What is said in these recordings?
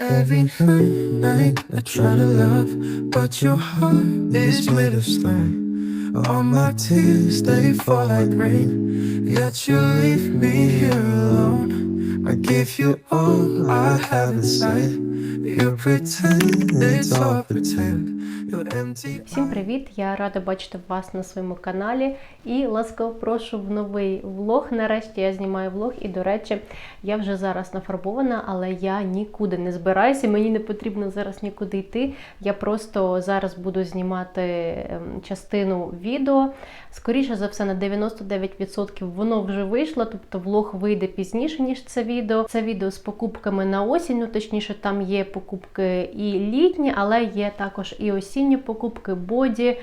Every night I try to love, but your heart is made of stone. All my tears they fall like rain, yet you leave me here alone. I give you all I have inside. You pretend it's all pretend. Всім привіт! Я рада бачити вас на своєму каналі і ласкаво прошу в новий влог. Нарешті я знімаю влог, і до речі, я вже зараз нафарбована, але я нікуди не збираюся. Мені не потрібно зараз нікуди йти. Я просто зараз буду знімати ем, частину відео. Скоріше за все, на 99% воно вже вийшло, тобто влог вийде пізніше, ніж це відео. Це відео з покупками на осінь, ну точніше, там є покупки і літні, але є також і осінні покупки, боді.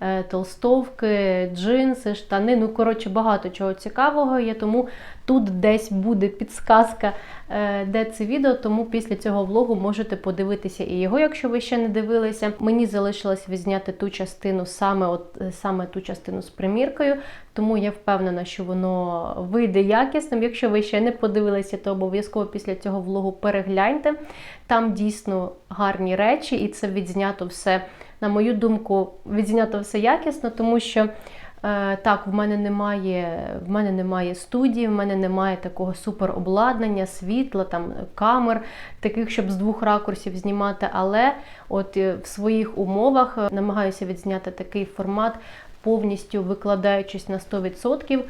е, Толстовки, джинси, штани. Ну, коротше, багато чого цікавого є. Тому тут десь буде підсказка, е, де це відео. Тому після цього влогу можете подивитися і його, якщо ви ще не дивилися. Мені залишилось відзняти ту частину, саме от е, саме ту частину з приміркою. Тому я впевнена, що воно вийде якісним. Якщо ви ще не подивилися, то обов'язково після цього влогу перегляньте. Там дійсно гарні речі, і це відзнято все, на мою думку, відзнято все якісно, тому що. Е, Так, в мене немає, в мене немає студії, в мене немає такого суперобладнання, світла, там камер, таких, щоб з двох ракурсів знімати. Але от е, в своїх умовах е, намагаюся відзняти такий формат, повністю викладаючись на 100%.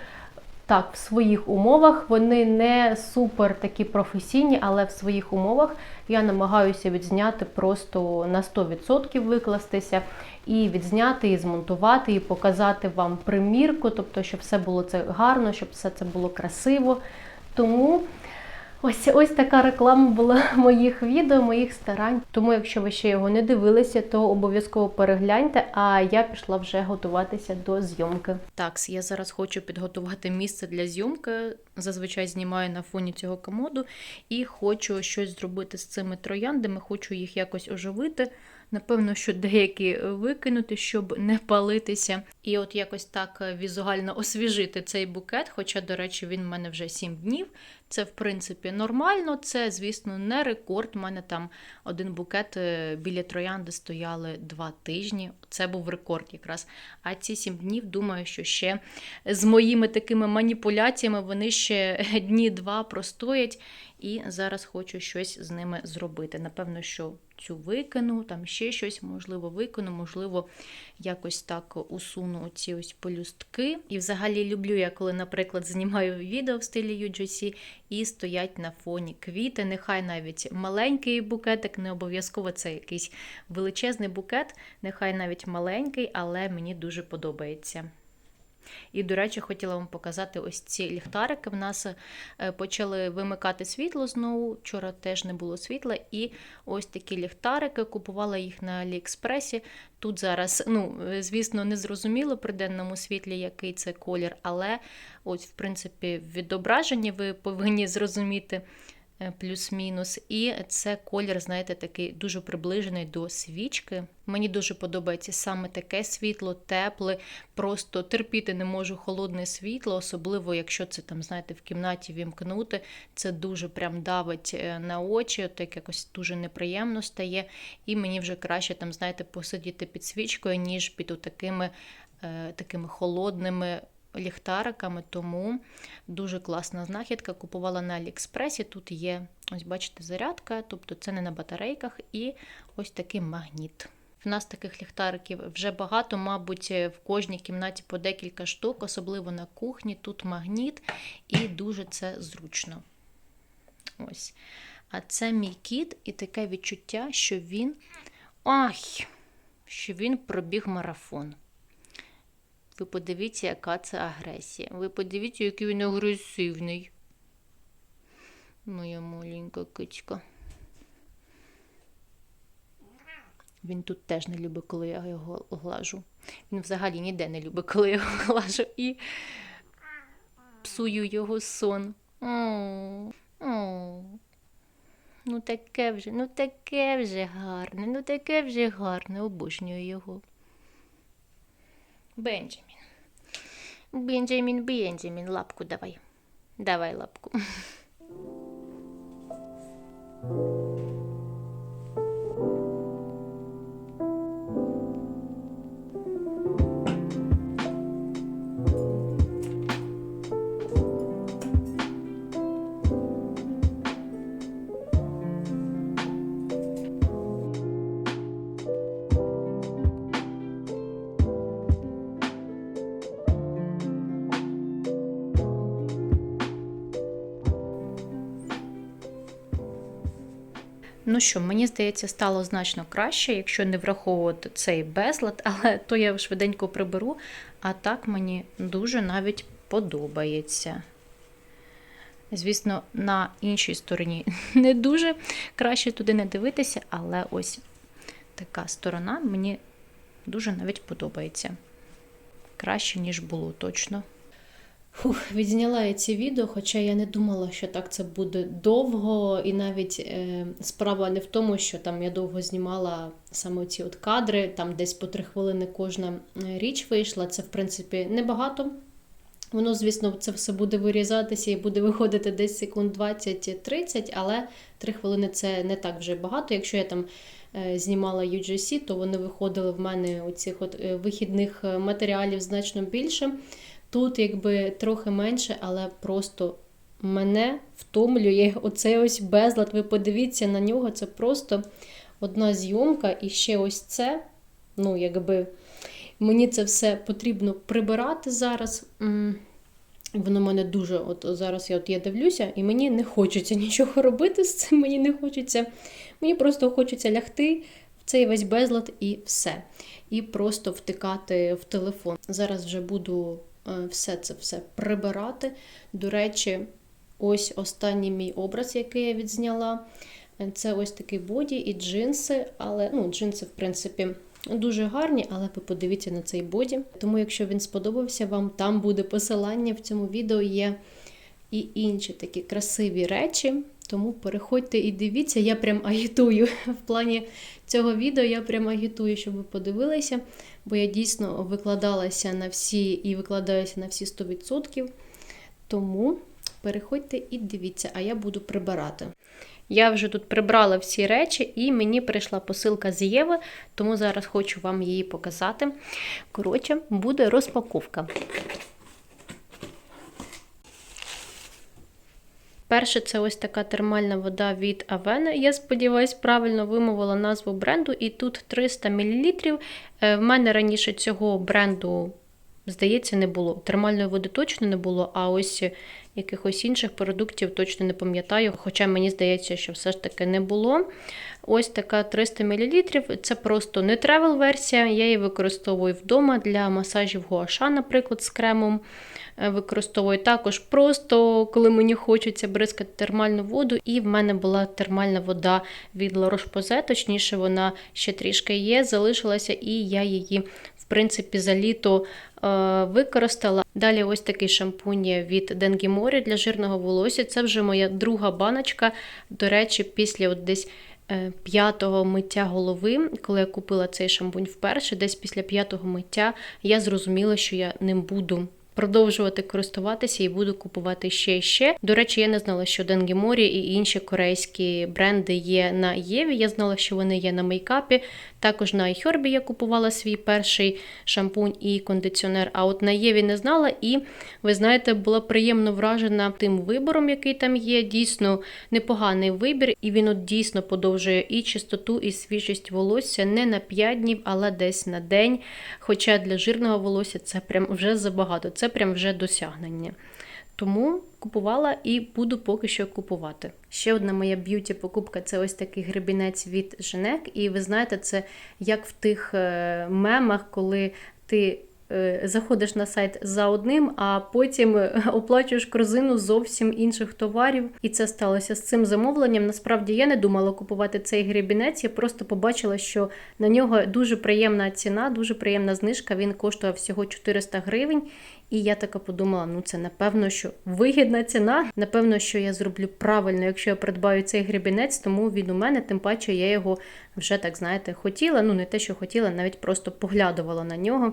Так, в своїх умовах вони не супер такі професійні, але в своїх умовах я намагаюся відзняти просто на 100% викластися і відзняти, і змонтувати, і показати вам примірку, тобто, щоб все було це гарно, щоб все це було красиво. Тому ось ось така реклама була моїх відео, моїх старань. Тому, якщо ви ще його не дивилися, то обов'язково перегляньте. А я пішла вже готуватися до зйомки. Так, я зараз хочу підготувати місце для зйомки. Зазвичай знімаю на фоні цього комоду і хочу щось зробити з цими трояндами, хочу їх якось оживити. Напевно, що деякі викинути, щоб не палитися. І от якось так візуально освіжити цей букет. Хоча, до речі, він в мене вже 7 днів. Це, в принципі, нормально. Це, звісно, не рекорд. У мене там один букет е, біля троянди стояли 2 тижні. Це був рекорд якраз. А ці 7 днів, думаю, що ще з моїми такими маніпуляціями вони ще дні два простоять. І зараз хочу щось з ними зробити. Напевно, що цю викину, там ще щось, можливо, викину, можливо, якось так усуну ці ось полюстки. І взагалі люблю я, коли, наприклад, знімаю відео в стилі UGC і стоять на фоні квіти. Нехай навіть маленький букетик, не обов'язково це якийсь величезний букет, нехай навіть маленький, але мені дуже подобається. І, до речі, хотіла вам показати ось ці ліхтарики. В нас е, почали вимикати світло знову. Вчора теж не було світла. І ось такі ліхтарики. Купувала їх на Аліекспресі. Тут зараз, ну, е, звісно, не зрозуміло при денному світлі, який це колір, але ось, в принципі, в ви повинні зрозуміти. Е, Плюс-мінус, і це колір, знаєте, такий дуже приближений до свічки. Мені дуже подобається саме таке світло, тепле, просто терпіти не можу холодне світло, особливо якщо це там, знаєте, в кімнаті вімкнути. Це дуже прям давить е, на очі, так якось дуже неприємно стає. І мені вже краще там, знаєте, посидіти під свічкою, ніж під такими, е, такими холодними ліхтариками, тому дуже класна знахідка. Купувала на Аліекспресі. Тут є, ось бачите, зарядка, тобто це не на батарейках, і ось такий магніт. В нас таких ліхтариків вже багато, мабуть, в кожній кімнаті по декілька штук, особливо на кухні. Тут магніт, і дуже це зручно. Ось. А це мій кіт, і таке відчуття, що він. Ай! Що він пробіг марафон. Ви подивіться, яка це агресія. Ви подивіться, який він агресивний. Моя маленька кичка. Він тут теж не любить, коли я його глажу. Він взагалі ніде не любить, коли я його глажу. І псую його сон. О, о. Ну таке вже, ну таке вже гарне, ну таке вже гарне, обожнюю його. Бенджамін. Бенджамін, Бенджамін, лапку давай. Давай лапку. що, мені здається, стало значно краще, якщо не враховувати цей безлад, але то я швиденько приберу, а так мені дуже навіть подобається. Звісно, на іншій стороні не дуже краще туди не дивитися, але ось така сторона мені дуже навіть подобається. Краще, ніж було точно. Фух, відзняла я ці відео, хоча я не думала, що так це буде довго, і навіть е, справа не в тому, що там я довго знімала саме ці от кадри, там десь по три хвилини кожна е, річ вийшла. Це, в принципі, небагато. Воно, звісно, це все буде вирізатися і буде виходити десь секунд 20-30, але 3 хвилини це не так вже багато. Якщо я там е, знімала UGC, то вони виходили в мене оцих от е, вихідних матеріалів значно більше. Тут якби трохи менше, але просто мене втомлює оцей ось безлад. Ви подивіться на нього, це просто одна зйомка, і ще ось це, ну, якби. Мені це все потрібно прибирати зараз. Воно мене дуже, от зараз я от я дивлюся, і мені не хочеться нічого робити з цим. Мені не хочеться. Мені просто хочеться лягти в цей весь безлад і все. І просто втикати в телефон. Зараз вже буду все це все прибирати. До речі, ось останній мій образ, який я відзняла. Е, Це ось такий боді і джинси, але ну, джинси, в принципі, дуже гарні, але ви подивіться на цей боді. Тому, якщо він сподобався вам, там буде посилання в цьому відео є і інші такі красиві речі. Тому переходьте і дивіться, я прям агітую в плані цього відео. Я прям агітую, щоб ви подивилися, бо я дійсно викладалася на всі і викладаюся на всі 100%. Тому переходьте і дивіться, а я буду прибирати. Я вже тут прибрала всі речі, і мені прийшла посилка з Єви, тому зараз хочу вам її показати. Коротше, буде розпаковка. Перше, це ось така термальна вода від Avena. Я сподіваюся, правильно вимовила назву бренду. І тут 300 мл. Е, В мене раніше цього бренду, здається, не було. Термальної води точно не було, а ось якихось інших продуктів точно не пам'ятаю. Хоча мені здається, що все ж таки не було. Ось така 300 мл. Це просто не тревел версія. Я її використовую вдома для масажів гуаша, наприклад, з кремом. Е, Використовую також просто, коли мені хочеться бризкати термальну воду. І в мене була термальна вода від La Roche-Posay, точніше, вона ще трішки є, залишилася, і я її, в принципі, за літо е, використала. Далі ось такий шампунь від Денгі Морі для жирного волосся. Це вже моя друга баночка. До речі, після от десь е, п'ятого миття голови, коли я купила цей шампунь вперше, десь після п'ятого миття я зрозуміла, що я ним буду. Продовжувати користуватися і буду купувати ще і ще. До речі, я не знала, що Денгі Морі і інші корейські бренди є на Єві. Я знала, що вони є на мейкапі. Також на iHerb я купувала свій перший шампунь і кондиціонер. А от на Єві не знала, і ви знаєте, була приємно вражена тим вибором, який там є. Дійсно непоганий вибір, і він от дійсно подовжує і чистоту, і свіжість волосся не на 5 днів, але десь на день. Хоча для жирного волосся це прям вже забагато, це прям вже досягнення. Тому купувала і буду поки що купувати. Ще одна моя б'юті покупка це ось такий гребінець від Женек. І ви знаєте, це як в тих е, мемах, коли ти заходиш на сайт за одним, а потім е, оплачуєш корзину зовсім інших товарів. І це сталося з цим замовленням. Насправді я не думала купувати цей гребінець. Я просто побачила, що на нього дуже приємна ціна, дуже приємна знижка. Він коштує всього 400 гривень. І я така подумала: ну це напевно, що вигідна ціна. Напевно, що я зроблю правильно, якщо я придбаю цей гребінець, тому він у мене, тим паче я його вже так знаєте хотіла. Ну не те, що хотіла, навіть просто поглядувала на нього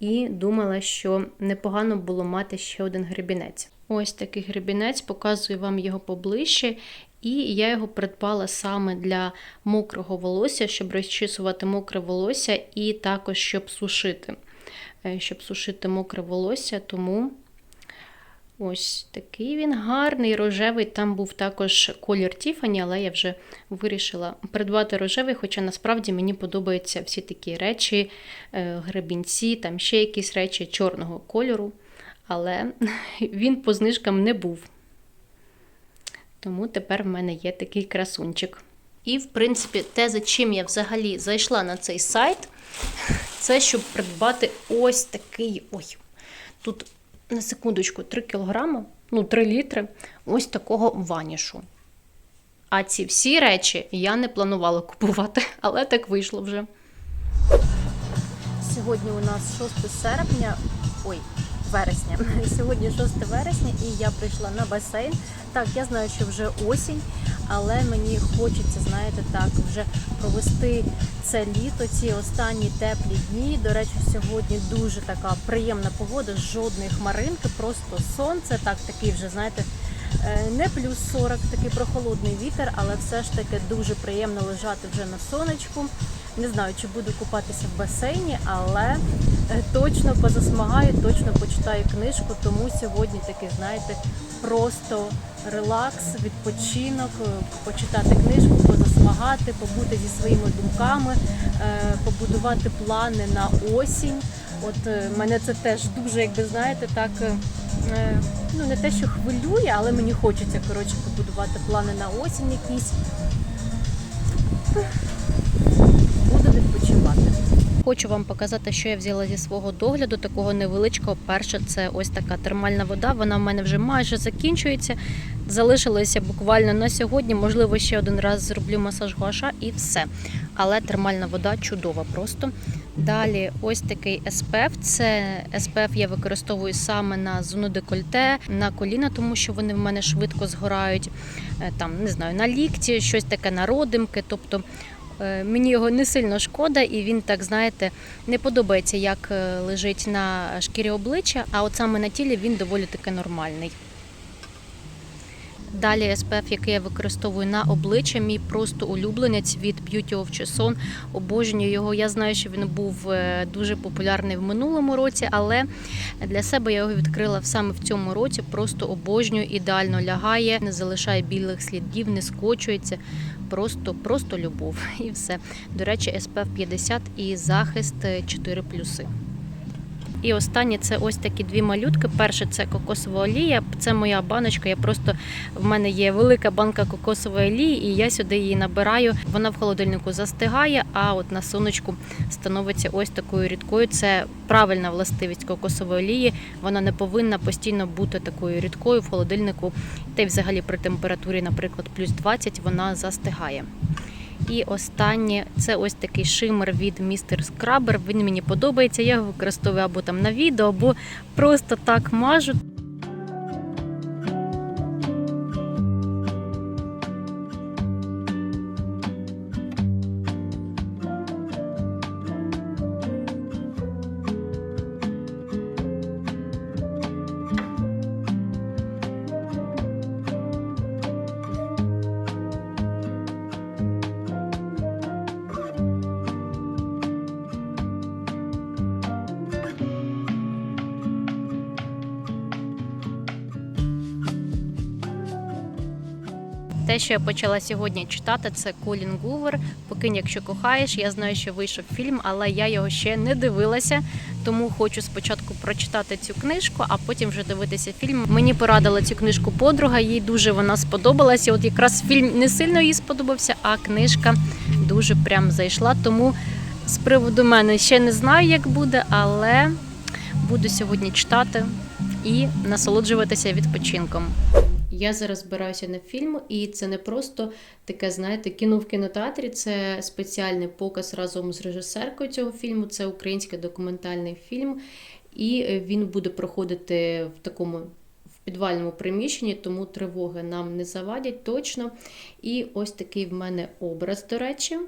і думала, що непогано було мати ще один гребінець. Ось такий гребінець, показую вам його поближче. І я його придбала саме для мокрого волосся, щоб розчісувати мокре волосся, і також щоб сушити. Е, Щоб сушити мокре волосся, тому ось такий він гарний, рожевий. Там був також колір Тіфані, але я вже вирішила придбати рожевий, хоча насправді мені подобаються всі такі речі, е, гребінці, там ще якісь речі чорного кольору. Але він по знижкам не був. Тому тепер в мене є такий красунчик. І, в принципі, те, за чим я взагалі зайшла на цей сайт, це щоб придбати ось такий. Ой, тут на секундочку 3 кілограми, ну 3 літри, ось такого ванішу. А ці всі речі я не планувала купувати, але так вийшло вже. Сьогодні у нас 6 серпня, ой, вересня. Сьогодні 6 вересня, і я прийшла на басейн. Так, я знаю, що вже осінь, але мені хочеться, знаєте, так, вже провести це літо, ці останні теплі дні. До речі, сьогодні дуже така приємна погода, жодної хмаринки, просто сонце, так такий вже, знаєте. Е, Не плюс 40, такий прохолодний вітер, але все ж таки дуже приємно лежати вже на сонечку. Не знаю, чи буду купатися в басейні, але е, точно позасмагаю, точно почитаю книжку. Тому сьогодні такий, знаєте, просто релакс, відпочинок, е, почитати книжку, позасмагати, побути зі своїми думками, побудувати плани на осінь. От мене це теж дуже, якби знаєте, так. Ну, не те, що хвилює, але мені хочеться коротше побудувати плани на осінь якісь. Буду відпочивати. Хочу вам показати, що я взяла зі свого догляду, такого невеличкого. Перше, це ось така термальна вода. Вона в мене вже майже закінчується. Залишилося буквально на сьогодні. Можливо, ще один раз зроблю масаж гуаша і все. Але термальна вода чудова просто. Далі ось такий SPF. Це SPF я використовую саме на зону декольте, на коліна, тому що вони в мене швидко згорають. Е, Там не знаю, на лікті, щось таке на родимки. Тобто е, мені його не сильно шкода, і він так, знаєте, не подобається, як е, лежить на шкірі обличчя, а от саме на тілі він доволі таки нормальний. Далі SPF, який я використовую на обличчя, мій просто улюбленець від Beauty of Chesson. Обожнюю його. Я знаю, що він був е, дуже популярний в минулому році, але для себе я його відкрила саме в цьому році. Просто обожнюю, ідеально лягає, не залишає білих слідів, не скочується. Просто, просто любов. І все. До речі, SPF 50 і захист 4 плюси. І останнє це ось такі дві малютки. Перше це кокосова олія. Це моя баночка. Я просто в мене є велика банка кокосової олії, і я сюди її набираю. Вона в холодильнику застигає, а от на сонечку становиться ось такою рідкою. Це правильна властивість кокосової олії. Вона не повинна постійно бути такою рідкою в холодильнику. Та й взагалі при температурі, наприклад, плюс 20 вона застигає. І останнє це ось такий шимер від Містер Скрабер. Він мені подобається. Я його використовую або там на відео, або просто так мажу. Те, що я почала сьогодні читати, це Колін Гувер. Покинь, якщо кохаєш. Я знаю, що вийшов фільм, але я його ще не дивилася. Тому хочу спочатку прочитати цю книжку, а потім вже дивитися фільм. Мені порадила цю книжку подруга, їй дуже вона сподобалася. От якраз фільм не сильно їй сподобався, а книжка дуже прям зайшла. Тому з приводу мене ще не знаю, як буде, але буду сьогодні читати і насолоджуватися відпочинком. Я зараз збираюся на фільм, і це не просто таке, знаєте, кіно в кінотеатрі. Це спеціальний показ разом з режисеркою цього фільму. Це український документальний фільм, і е, він буде проходити в такому. Підвальному приміщенні, тому тривоги нам не завадять точно. І ось такий в мене образ, до речі.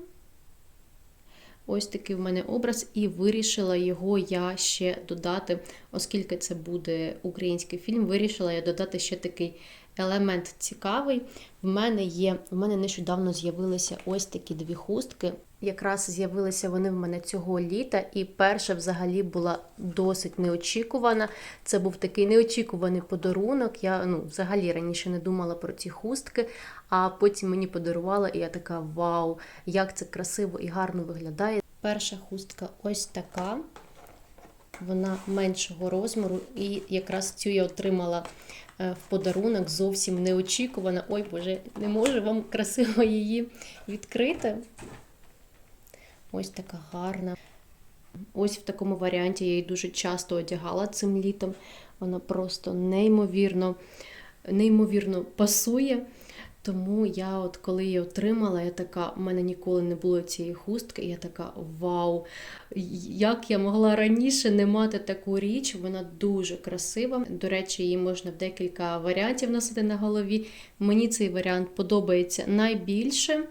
Ось такий в мене образ, і вирішила його я ще додати, оскільки це буде український фільм, вирішила я додати ще такий елемент цікавий. В мене є, в мене нещодавно з'явилися ось такі дві хустки. Якраз з'явилися вони в мене цього літа, і перша взагалі була досить неочікувана. Це був такий неочікуваний подарунок. Я ну, взагалі раніше не думала про ці хустки, а потім мені подарувала, і я така вау, як це красиво і гарно виглядає. Перша хустка ось така. Вона меншого розміру, і якраз цю я отримала е, в подарунок зовсім неочікувана. Ой, Боже, не можу вам красиво її відкрити. Ось така гарна. Ось в такому варіанті я її дуже часто одягала цим літом. Вона просто неймовірно, неймовірно пасує. Тому я, от коли її отримала, я така, у мене ніколи не було цієї хустки, і я така вау! Як я могла раніше не мати таку річ? Вона дуже красива. До речі, її можна в декілька варіантів носити на голові. Мені цей варіант подобається найбільше.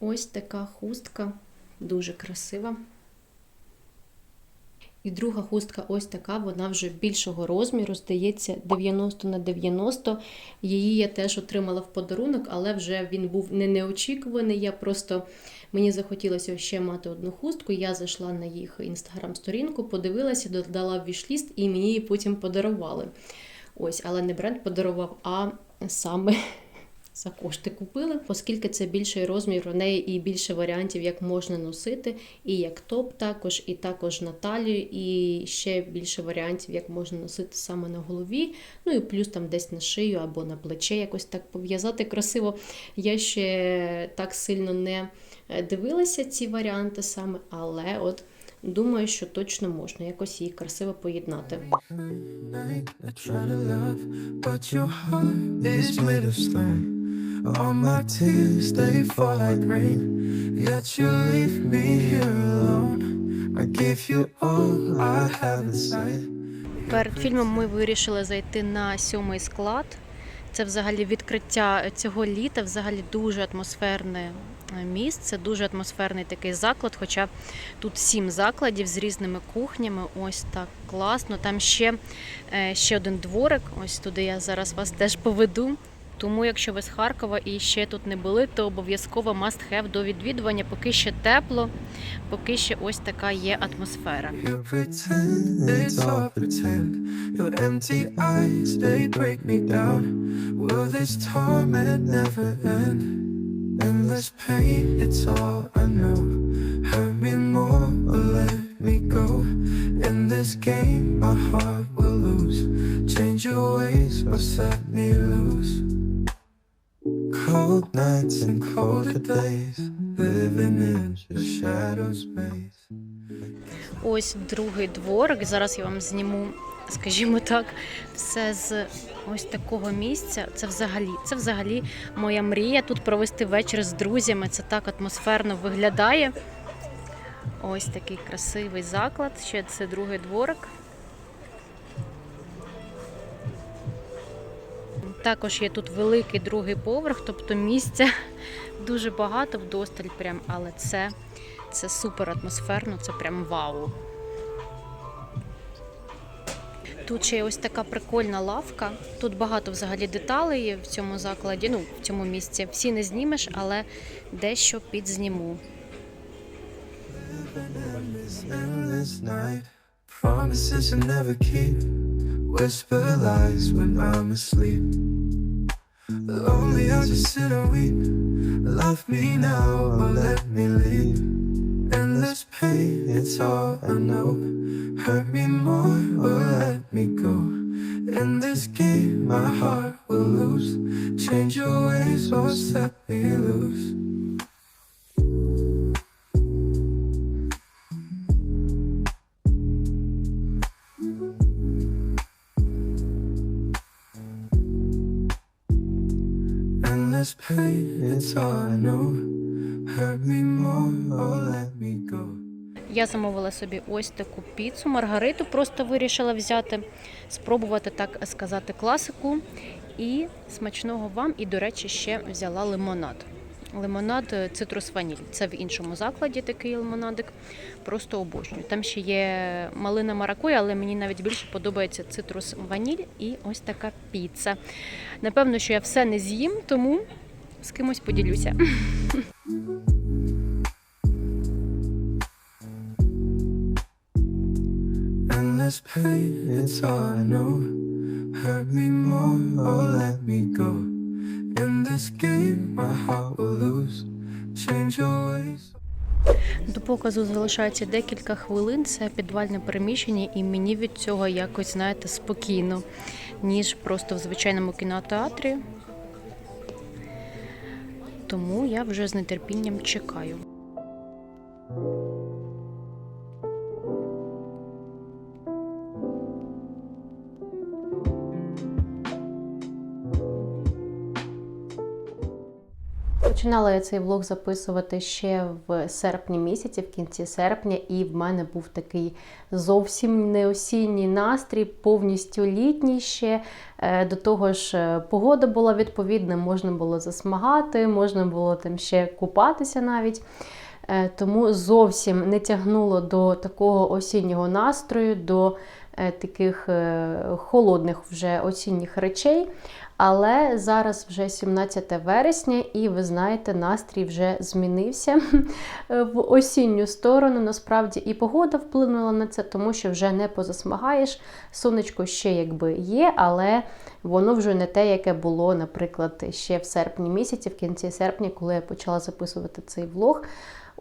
Ось така хустка, дуже красива. І друга хустка ось така, вона вже більшого розміру, здається, 90 на 90. Її я теж отримала в подарунок, але вже він був не неочікуваний. Я просто мені захотілося ще мати одну хустку. Я зайшла на їх інстаграм-сторінку, подивилася, додала в вішліст і мені її потім подарували. Ось, але не бренд подарував, а саме за кошти купили, оскільки це більший розмір, у неї і більше варіантів, як можна носити, і як топ також, і також на талію, і ще більше варіантів, як можна носити саме на голові. Ну і плюс там десь на шию або на плече якось так пов'язати красиво. Я ще так сильно не е, дивилася ці варіанти саме, але от думаю, що точно можна якось її красиво поєднати. I try to. All my tears they fall like rain, yet you leave me here alone. I give you all I have inside. Перед фільмом ми вирішили зайти на сьомий склад. Це взагалі відкриття цього літа, взагалі дуже атмосферне е, місце, дуже атмосферний такий заклад. Хоча тут сім закладів з різними кухнями. Ось так класно. Там ще, е, ще один дворик. Ось туди я зараз вас теж поведу. Тому, якщо ви з Харкова і ще тут не були, то обов'язково must have до відвідування, поки ще тепло, поки ще ось така є атмосфера. Change your ways or set me loose. Cold nights and colder days, living in the shadows maze. Ось другий дворик. Зараз я вам зніму, скажімо так, все з ось такого місця. Це взагалі, це взагалі моя мрія тут провести вечір з друзями. Це так атмосферно виглядає. Ось такий красивий заклад. Ще це другий дворик. Також є тут великий другий поверх, тобто місця дуже багато вдосталь, прям, але це, це супер атмосферно, це прям вау. Тут ще є ось така прикольна лавка. Тут багато взагалі деталей є в цьому закладі, ну, в цьому місці. Всі не знімеш, але дещо підзніму. Promises you never keep. Whisper lies when I'm asleep. Lonely, I just sit and weep. Love me now or let me leave. Endless pain, it's all I know. Hurt me more or let me go. In this game, my heart will lose. Change your ways or set me loose. Я замовила собі ось таку піцу, маргариту, просто вирішила взяти, спробувати так сказати класику. І смачного вам, і, до речі, ще взяла лимонад. Лимонад е, цитрус ваніль. Це в іншому закладі такий лимонадик. Просто обожнюю. Там ще є малина маракуя, але мені навіть більше подобається цитрус ваніль і ось така піца. Напевно, що я все не з'їм, тому з кимось поділюся. Endless pain, it's all I know. Hurt me more or let me go. In this game, my heart will lose. Change your ways. До показу залишається декілька хвилин. Це підвальне приміщення, і мені від цього якось, знаєте, спокійно. ніж просто в звичайному кінотеатрі. Тому я вже з нетерпінням чекаю. Починала я цей влог записувати ще в серпні місяці, в кінці серпня, і в мене був такий зовсім не осінній настрій, повністю літній ще. Е, До того ж, е, погода була відповідна, можна було засмагати, можна було там ще купатися навіть. Е, Тому зовсім не тягнуло до такого осіннього настрою, до е, таких е, холодних вже осінніх речей. Але зараз вже 17 вересня, і ви знаєте, настрій вже змінився в осінню сторону. Насправді і погода вплинула на це, тому що вже не позасмагаєш. Сонечко ще якби є, але воно вже не те, яке було, наприклад, ще в серпні місяці, в кінці серпня, коли я почала записувати цей влог.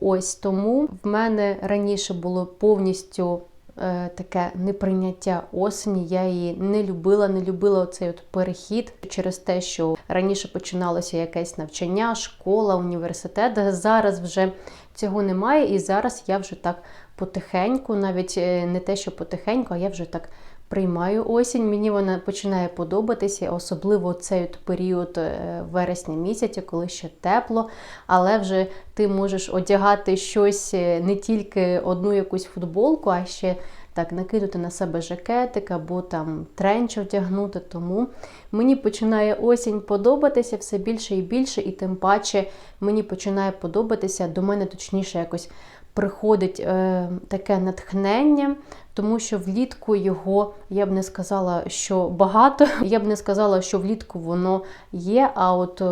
Ось тому в мене раніше було повністю е, таке неприйняття осені. Я її не любила, не любила оцей от перехід через те, що раніше починалося якесь навчання, школа, університет. Зараз вже цього немає, і зараз я вже так потихеньку, навіть е, не те, що потихеньку, а я вже так. Приймаю осінь, мені вона починає подобатися, особливо цей період е, вересня місяця, коли ще тепло, але вже ти можеш одягати щось е, не тільки одну якусь футболку, а ще так накинути на себе жакетик або там тренч одягнути. Тому мені починає осінь подобатися все більше і більше, і тим паче мені починає подобатися до мене точніше якось приходить е, таке натхнення, тому що влітку його я б не сказала, що багато. Я б не сказала, що влітку воно є, а от е,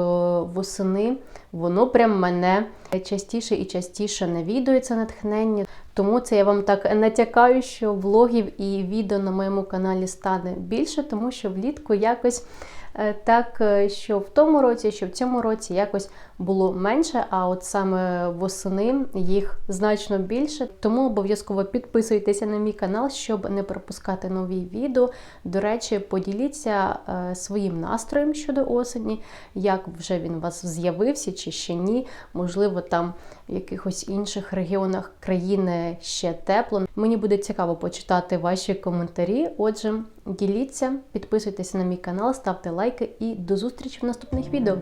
восени воно прям мене частіше і частіше навідується натхнення. Тому це я вам так натякаю, що влогів і відео на моєму каналі стане більше, тому що влітку якось так, е, що в тому році, що в цьому році якось було менше, а от саме восени їх значно більше. Тому обов'язково підписуйтеся на мій канал, щоб не пропускати нові відео. До речі, поділіться е, своїм настроєм щодо осені, як вже він у вас з'явився чи ще ні. Можливо, там якихось інших регіонах країни ще тепло. Мені буде цікаво почитати ваші коментарі. Отже, діліться, підписуйтесь на мій канал, ставте лайки і до зустрічі в наступних відео.